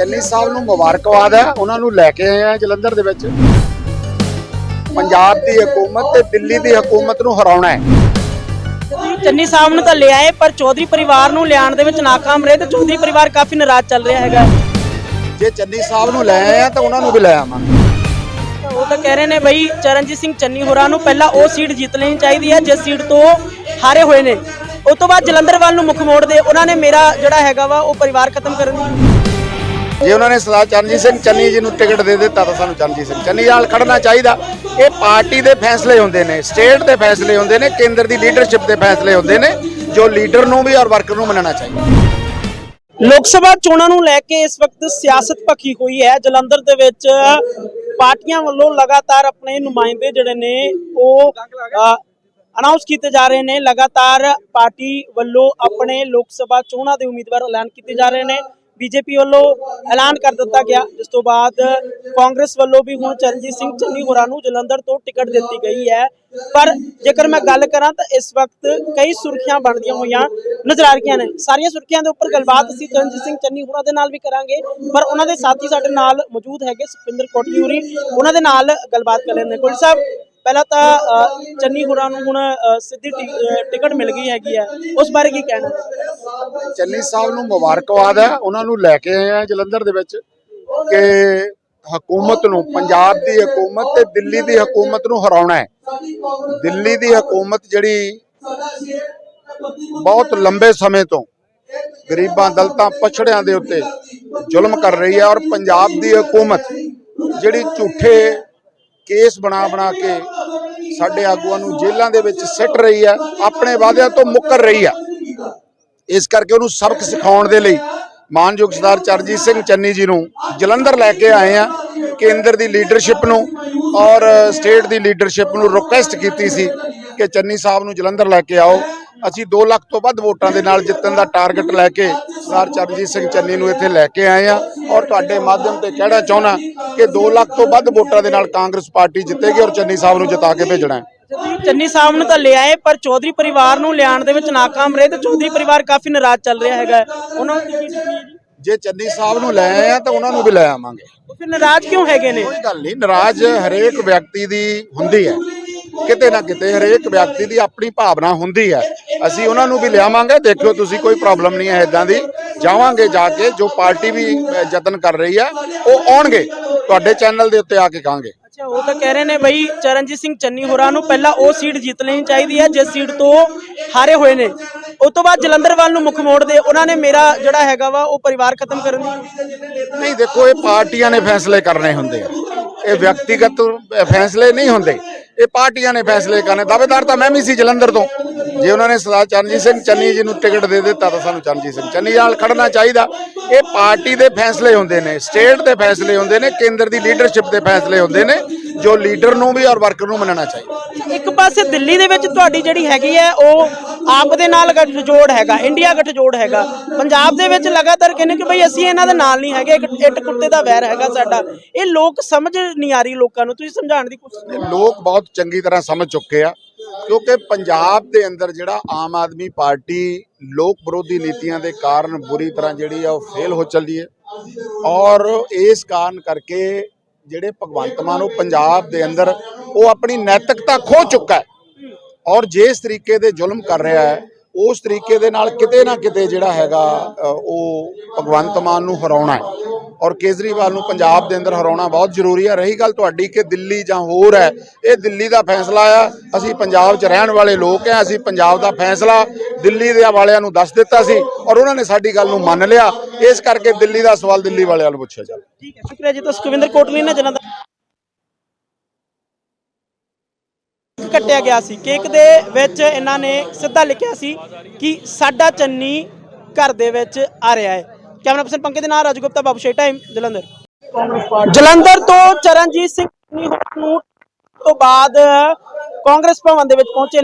ਚੰਨੀ ਸਾਹਿਬ ਨੂੰ ਮੁਬਾਰਕਬਾਦ ਹੈ। ਉਹਨਾਂ ਨੂੰ ਲੈ ਕੇ ਆਏ ਆ ਜਲੰਧਰ ਦੇ ਵਿੱਚ। ਪੰਜਾਬ ਦੀ ਹਕੂਮਤ ਤੇ ਦਿੱਲੀ ਦੀ ਹਕੂਮਤ ਨੂੰ ਹਰਾਉਣਾ ਹੈ। ਚੰਨੀ ਸਾਹਿਬ ਨੂੰ ਤਾਂ ਲੈ ਆਏ ਪਰ ਚੌਧਰੀ ਪਰਿਵਾਰ ਨੂੰ ਲਿਆਉਣ ਦੇ ਵਿੱਚ ਨਾਕਾਮ ਰਹੇ ਤੇ ਚੌਧਰੀ ਪਰਿਵਾਰ ਕਾਫੀ ਨਾਰਾਜ਼ ਚੱਲ ਰਿਹਾ ਹੈਗਾ। ਜੇ ਚੰਨੀ ਸਾਹਿਬ ਨੂੰ ਲੈ ਆਏ ਆ ਤਾਂ ਉਹਨਾਂ ਨੂੰ ਵੀ ਲੈ ਆਵਾਂਗੇ। ਉਹ ਤਾਂ ਕਹਿ ਰਹੇ ਨੇ ਬਈ ਚਰਨਜੀਤ ਸਿੰਘ ਚੰਨੀ ਹੋਰਾਂ ਨੂੰ ਪਹਿਲਾਂ ਉਹ ਸੀਟ ਜਿੱਤ ਲੈਣੀ ਚਾਹੀਦੀ ਹੈ ਜਿਸ ਸੀਟ ਤੋਂ ਹਾਰੇ ਹੋਏ ਨੇ। ਉਸ ਤੋਂ ਬਾਅਦ ਜਲੰਧਰ ਵੱਲ ਨੂੰ ਮੁੱਖ ਮੋੜ ਦੇ ਉਹਨਾਂ ਨੇ ਮੇਰਾ ਜਿਹੜਾ ਹੈਗਾ ਵਾ ਉਹ ਪਰਿਵਾਰ ਖਤਮ ਕਰਨ ਦੀ। ਜੇ ਉਹਨਾਂ ਨੇ ਸਰਦਾਰ ਚਰਨਜੀਤ ਸਿੰਘ ਚੰਨੀ ਜੀ ਨੂੰ ਟਿਕਟ ਦੇ ਦਿੱਤਾ ਤਾਂ ਸਾਨੂੰ ਚਰਨਜੀਤ ਸਿੰਘ ਚੰਨੀ ਨਾਲ ਖੜਨਾ ਚਾਹੀਦਾ। ਇਹ ਪਾਰਟੀ ਦੇ ਫੈਸਲੇ ਹੁੰਦੇ ਨੇ, ਸਟੇਟ ਦੇ ਫੈਸਲੇ ਹੁੰਦੇ ਨੇ, ਕੇਂਦਰ ਦੀ ਲੀਡਰਸ਼ਿਪ ਦੇ ਫੈਸਲੇ ਹੁੰਦੇ ਨੇ, ਜੋ ਲੀਡਰ ਨੂੰ ਵੀ ਔਰ ਵਰਕਰ ਨੂੰ ਮੰਨਣਾ ਚਾਹੀਦਾ। ਲੋਕ ਸਭਾ ਚੋਣਾਂ ਨੂੰ ਲੈ ਕੇ ਇਸ ਵਕਤ ਸਿਆਸਤ ਭਖੀ ਹੋਈ ਹੈ। ਜਲੰਧਰ ਦੇ ਵਿੱਚ ਪਾਰਟੀਆਂ ਵੱਲੋਂ ਲਗਾਤਾਰ ਆਪਣੇ ਨੁਮਾਇੰਦੇ ਜਿਹੜੇ ਨੇ, ਉਹ ਅਨਾਉਂਸ ਕੀਤੇ ਜਾ ਰਹੇ ਨੇ। ਲਗਾਤਾਰ ਪਾਰਟੀ ਵੱਲੋਂ ਆਪਣੇ ਲੋਕ ਸਭਾ ਚੋਣਾਂ ਦੇ ਉਮੀਦਵਾਰ ਐਲਾਨ ਕੀਤੇ ਜਾ ਰਹੇ ਨੇ। ਬੀਜੇਪੀ ਵੱਲੋਂ ਐਲਾਨ ਕਰ ਦਿੱਤਾ ਗਿਆ, ਜਿਸ ਤੋਂ ਬਾਅਦ ਕਾਂਗਰਸ ਵੱਲੋਂ ਵੀ ਹੁਣ ਚਰਨਜੀਤ ਸਿੰਘ ਚੰਨੀ ਹੋਰਾਂ ਨੂੰ ਜਲੰਧਰ ਤੋਂ ਟਿਕਟ ਦਿੱਤੀ ਗਈ ਹੈ। ਪਰ ਜੇਕਰ ਮੈਂ ਗੱਲ ਕਰਾਂ ਤਾਂ ਇਸ ਵਕਤ ਕਈ ਸੁਰਖੀਆਂ ਬਣਦੀਆਂ ਹੋਈਆਂ ਨਜ਼ਰ ਆ ਰਹੀਆਂ ਨੇ। ਸਾਰੀਆਂ ਸੁਰਖੀਆਂ ਦੇ ਉੱਪਰ ਗੱਲਬਾਤ ਅਸੀਂ ਚਰਨਜੀਤ ਸਿੰਘ ਚੰਨੀ ਹੋਰਾਂ ਦੇ ਨਾਲ ਵੀ ਕਰਾਂਗੇ, ਪਰ ਉਹਨਾਂ ਦੇ ਸਾਥੀ ਸਾਡੇ ਨਾਲ ਮੌਜੂਦ ਹੈਗੇ ਸੁਖਿੰਦਰ ਕੋਟਲੀ ਉਹਨਾਂ ਦੇ ਨਾਲ ਗੱਲਬਾਤ ਕਰ ਲੈਂਦੇ ਕੋਲ ਸਾਹਿਬ, ਪਹਿਲਾਂ ਤਾਂ ਚੰਨੀ ਹੋਰਾਂ ਨੂੰ ਹੁਣ ਸਿੱਧੀ ਟਿ- ਟਿਕਟ ਮਿਲ ਗਈ ਹੈਗੀ ਹੈ। ਉਸ ਬਾਰੇ ਕੀ ਕਹਿਣਾ? ਚੰਨੀ ਸਾਹਿਬ ਨੂੰ ਮੁਬਾਰਕਬਾਦ ਹੈ। ਉਹਨਾਂ ਨੂੰ ਲੈ ਕੇ ਆਏ ਆ ਜਲੰਧਰ ਦੇ ਵਿੱਚ ਕਿ ਹਕੂਮਤ ਨੂੰ, ਪੰਜਾਬ ਦੀ ਹਕੂਮਤ ਤੇ ਦਿੱਲੀ ਦੀ ਹਕੂਮਤ ਨੂੰ ਹਰਾਉਣਾ ਹੈ। ਦਿੱਲੀ ਦੀ ਹਕੂਮਤ ਜਿਹੜੀ ਬਹੁਤ ਲੰਬੇ ਸਮੇਂ ਤੋਂ ਗਰੀਬਾਂ, ਦਲਤਾਂ, ਪਛੜਿਆਂ ਦੇ ਉੱਤੇ ਜ਼ੁਲਮ ਕਰ ਰਹੀ ਹੈ ਔਰ ਪੰਜਾਬ ਦੀ ਹਕੂਮਤ ਜਿਹੜੀ ਝੂਠੇ ਕੇਸ ਬਣਾ ਬਣਾ ਕੇ ਸਾਡੇ ਆਗੂਆਂ ਨੂੰ ਜੇਲ੍ਹਾਂ ਦੇ ਵਿੱਚ ਸਿੱਟ ਰਹੀ ਹੈ, ਆਪਣੇ ਵਾਅਦਿਆਂ ਤੋਂ ਮੁੱਕਰ ਰਹੀ ਹੈ। ਇਸ ਕਰਕੇ ਉਹਨੂੰ ਸਬਕ ਸਿਖਾਉਣ ਦੇ ਲਈ ਮਾਨਯੋਗ ਸਰਦਾਰ ਚਰਜੀਤ ਸਿੰਘ ਚੰਨੀ ਜੀ ਨੂੰ ਜਲੰਧਰ ਲੈ ਕੇ ਆਏ ਆ, ਕੇਂਦਰ ਦੀ ਲੀਡਰਸ਼ਿਪ ਨੂੰ ਔਰ ਸਟੇਟ ਦੀ ਲੀਡਰਸ਼ਿਪ ਨੂੰ ਰਿਕੁਐਸਟ ਕੀਤੀ ਸੀ ਕਿ ਚੰਨੀ ਸਾਹਿਬ ਨੂੰ ਜਲੰਧਰ ਲੈ ਕੇ ਆਓ। ਅਸੀਂ 2 ਲੱਖ ਤੋਂ ਵੱਧ ਵੋਟਾਂ ਦੇ ਨਾਲ ਜਿੱਤਣ ਦਾ ਟਾਰਗੇਟ ਲੈ ਕੇ ਸਰਦਾਰ ਚਰਨਜੀਤ ਸਿੰਘ ਚੰਨੀ ਨੂੰ ਇੱਥੇ ਲੈ ਕੇ ਆਏ ਆ ਔਰ ਤੁਹਾਡੇ ਮਾਧਿਅਮ ਤੇ ਕਹਿਣਾ ਚਾਹੁੰਦਾ ਕਿ 2 ਲੱਖ ਤੋਂ ਵੱਧ ਵੋਟਾਂ ਦੇ ਨਾਲ ਕਾਂਗਰਸ ਪਾਰਟੀ ਜਿੱਤੇਗੀ ਔਰ ਚੰਨੀ ਸਾਹਿਬ ਨੂੰ ਜਿਤਾ ਕੇ ਭੇਜਣਾ ਹੈ। ਚੰਨੀ ਸਾਹਿਬ ਨੂੰ ਤਾਂ ਲੈ ਆਏ ਪਰ ਚੌਧਰੀ ਪਰਿਵਾਰ ਨੂੰ ਲਿਆਉਣ ਦੇ ਵਿੱਚ ਨਾਕਾਮ ਰਹੇ ਤੇ ਚੌਧਰੀ ਪਰਿਵਾਰ ਕਾਫੀ ਨਾਰਾਜ਼ ਚੱਲ ਰਿਹਾ ਹੈਗਾ। ਉਹਨਾਂ ਨੂੰ ਕੀ ਜੀ ਜੇ ਚੰਨੀ ਸਾਹਿਬ ਨੂੰ ਲੈ ਆਏ ਆ ਤਾਂ ਉਹਨਾਂ ਨੂੰ ਵੀ ਲੈ ਆਵਾਂਗੇ। ਉਹ ਫਿਰ ਨਾਰਾਜ਼ ਕਿਉਂ ਹੈਗੇ ਨੇ? ਕੋਈ ਗੱਲ ਨਹੀਂ ਨਾਰਾਜ਼ ਹਰੇਕ ਵਿਅਕਤੀ ਦੀ ਹੁੰਦੀ ਹੈ। ਕਿਤੇ ਨਾ ਕਿਤੇ ਹਰੇਕ ਵਿਅਕਤੀ ਦੀ ਆਪਣੀ ਭਾਵਨਾ ਹੁੰਦੀ ਹੈ। ਅਸੀਂ ਉਹਨਾਂ ਨੂੰ ਵੀ ਲਿਆਵਾਂਗੇ। ਦੇਖਿਓ ਤੁਸੀਂ ਕੋਈ ਪ੍ਰੋਬਲਮ ਨਹੀਂ ਹੈ ਇਦਾਂ ਦੀ। ਜਾਵਾਂਗੇ ਜਾ ਕੇ ਜੋ ਪਾਰਟੀ ਵੀ ਯਤਨ ਕਰ ਰਹੀ ਹੈ ਉਹ ਆਉਣਗੇ। ਤੁਹਾਡੇ ਚੈਨਲ ਦੇ ਉੱਤੇ ਆ ਕੇ ਕਹਾਂਗੇ। ਅੱਛਾ, ਉਹ ਤਾਂ ਕਹਿ ਰਹੇ ਨੇ ਬਈ ਚਰਨਜੀਤ ਸਿੰਘ ਚੰਨੀ ਹੋਰਾਂ ਨੂੰ ਪਹਿਲਾਂ ਉਹ ਸੀਟ ਜਿੱਤ ਲੈਣੀ ਚਾਹੀਦੀ ਹੈ, ਜਿਸ ਸੀਟ ਤੋਂ ਹਾਰੇ ਹੋਏ ਨੇ। ਉਸ ਤੋਂ ਬਾਅਦ ਜਲੰਧਰ ਵੱਲ ਨੂੰ ਮੁੱਖ ਮੋੜ ਦੇ, ਉਹਨਾਂ ਨੇ ਮੇਰਾ ਜਿਹੜਾ ਹੈਗਾ ਵਾ, ਉਹ ਪਰਿਵਾਰ ਖਤਮ ਕਰਨ ਦੀ। ਨਹੀਂ, ਦੇਖੋ, ਇਹ ਪਾਰਟੀਆਂ ਨੇ ਫੈਸਲੇ ਕਰਨੇ ਹੁੰਦੇ ਆ। ਇਹ ਵਿਅਕਤੀਗਤ ਫੈਸਲੇ ਨਹੀਂ ਹੁੰਦੇ। ਇਹ ਪਾਰਟੀਆਂ ਨੇ ਫੈਸਲੇ ਕਰਨੇ। ਦਾਅਵੇਦਾਰ ਤਾਂ ਮੈਂ ਵੀ ਸੀ ਜਲੰਧਰ ਤੋਂ। ਜੇ ਉਹਨਾਂ ਨੇ ਸਰਦਾਰ ਚਰਨਜੀਤ ਸਿੰਘ, ਚੰਨੀ ਜੀ ਨੂੰ ਟਿਕਟ ਦੇ ਦਿੱਤਾ ਤਾਂ ਸਾਨੂੰ ਚਰਨਜੀਤ ਸਿੰਘ, ਚੰਨੀ ਨਾਲ ਖੜਨਾ ਚਾਹੀਦਾ। ਇਹ ਪਾਰਟੀ ਦੇ ਫੈਸਲੇ ਹੁੰਦੇ ਨੇ, ਸਟੇਟ ਦੇ ਫੈਸਲੇ ਹੁੰਦੇ ਨੇ, ਕੇਂਦਰ ਦੀ ਲੀਡਰਸ਼ਿਪ ਦੇ ਫੈਸਲੇ ਹੁੰਦੇ ਨੇ, ਜੋ ਲੀਡਰ ਨੂੰ ਵੀ ਔਰ ਵਰਕਰ ਨੂੰ ਮੰਨਣਾ ਚਾਹੀਦਾ। ਇੱਕ ਪਾਸੇ ਦਿੱਲੀ ਦੇ ਵਿੱਚ ਤੁਹਾਡੀ ਜਿਹੜੀ ਹੈਗੀ ਹੈ, ਉਹ ਆਪ ਦੇ ਨਾਲ ਗੱਠਜੋੜ ਹੈਗਾ, ਇੰਡੀਆ ਗੱਠਜੋੜ ਹੈਗਾ। ਪੰਜਾਬ ਦੇ ਵਿੱਚ ਲਗਾਤਾਰ ਕਹਿੰਦੇ ਕਿ ਬਈ ਅਸੀਂ ਇਹਨਾਂ ਦੇ ਨਾਲ ਨਹੀਂ ਹੈਗੇ ਇੱਟ ਕੁੱਤੇ ਦਾ ਵੈਰ ਹੈਗਾ ਸਾਡਾ। ਇਹ ਲੋਕ ਸਮਝ ਨਹੀਂ ਆ ਰਹੀ ਲੋਕਾਂ ਨੂੰ, ਤੁਸੀਂ ਸਮਝਾਉਣ ਦੀ ਕੋਸ਼ਿਸ਼ ਕਰੋ। ਲੋਕ ਬਹੁਤ ਚੰਗੀ ਤਰ੍ਹਾਂ ਸਮਝ ਚੁੱਕੇ ਆ, ਕਿਉਂਕਿ ਪੰਜਾਬ ਦੇ ਅੰਦਰ ਜਿਹੜਾ ਆਮ ਆਦਮੀ ਪਾਰਟੀ ਲੋਕ ਵਿਰੋਧੀ ਨੀਤੀਆਂ ਦੇ ਕਾਰਨ ਬੁਰੀ ਤਰ੍ਹਾਂ ਜਿਹੜੀ ਆ ਉਹ ਫੇਲ ਹੋ ਚੱਲੀ ਹੈ। ਔਰ ਇਸ ਕਾਰਨ ਕਰਕੇ ਜਿਹੜੇ ਭਗਵੰਤ ਮਾਨ ਉਹ ਪੰਜਾਬ ਦੇ ਅੰਦਰ ਉਹ ਆਪਣੀ ਨੈਤਿਕਤਾ ਖੋ ਚੁੱਕਾ ਹੈ। ਔਰ ਜਿਸ ਤਰੀਕੇ ਦੇ ਜ਼ੁਲਮ ਕਰ ਰਿਹਾ ਹੈ, ਉਸ ਤਰੀਕੇ ਦੇ ਨਾਲ ਕਿਤੇ ਨਾ ਕਿਤੇ ਜਿਹੜਾ ਹੈਗਾ ਉਹ ਭਗਵੰਤ ਮਾਨ ਨੂੰ ਹਰਾਉਣਾ ਹੈ। ਔਰ ਕੇਜਰੀਵਾਲ ਨੂੰ ਪੰਜਾਬ ਦੇ ਅੰਦਰ ਹਰਾਉਣਾ ਬਹੁਤ ਜ਼ਰੂਰੀ ਹੈ। ਰਹੀ ਗੱਲ ਤੁਹਾਡੀ ਕਿ ਦਿੱਲੀ ਜਾਂ ਹੋਰ ਹੈ, ਇਹ ਦਿੱਲੀ ਦਾ ਫੈਸਲਾ ਆ। ਅਸੀਂ ਪੰਜਾਬ 'ਚ ਰਹਿਣ ਵਾਲੇ ਲੋਕ ਆ, ਅਸੀਂ ਪੰਜਾਬ ਦਾ ਫੈਸਲਾ ਦਿੱਲੀ ਦੇ ਵਾਲਿਆਂ ਨੂੰ ਦੱਸ ਦਿੱਤਾ ਸੀ ਔਰ ਉਹਨਾਂ ਨੇ ਸਾਡੀ ਗੱਲ ਨੂੰ ਮੰਨ ਲਿਆ। ਇਸ ਕਰਕੇ ਦਿੱਲੀ ਦਾ ਸਵਾਲ ਦਿੱਲੀ ਵਾਲਿਆਂ ਨੂੰ ਪੁੱਛਿਆ ਜਾਵੇ ਠੀਕ ਹੈ, ਸ਼ੁਕਰੀਆ ਜੀ। ਤਾਂ ਸੁਖਵਿੰਦਰ ਕੋਟਲੀ ਨੇ ਜਨਾਂ ਦਾ ਕੱਟਿਆ ਗਿਆ ਸੀ। ਕੇਕ ਦੇ ਵਿੱਚ ਇਹਨਾਂ ਨੇ ਸਿੱਧਾ ਲਿਖਿਆ ਸੀ ਕਿ ਸਾਡਾ ਚੰਨੀ ਘਰ ਦੇ ਵਿੱਚ ਆ ਰਿਹਾ ਹੈ। ਕੈਮਰਾ ਪਰਸਨ ਪੰਕਜ ਦੇ ਨਾਲ ਰਾਜਗੁਪਤਾ ਬਾਬੂ ਸ਼ੇ ਟਾਈਮ ਜਲੰਧਰ। ਜਲੰਧਰ ਤੋਂ ਚਰਨਜੀਤ ਸਿੰਘ ਨੂੰ ਤੋਂ ਬਾਅਦ ਕਾਂਗਰਸ ਭਵਨ ਦੇ ਵਿੱਚ ਪਹੁੰਚੇ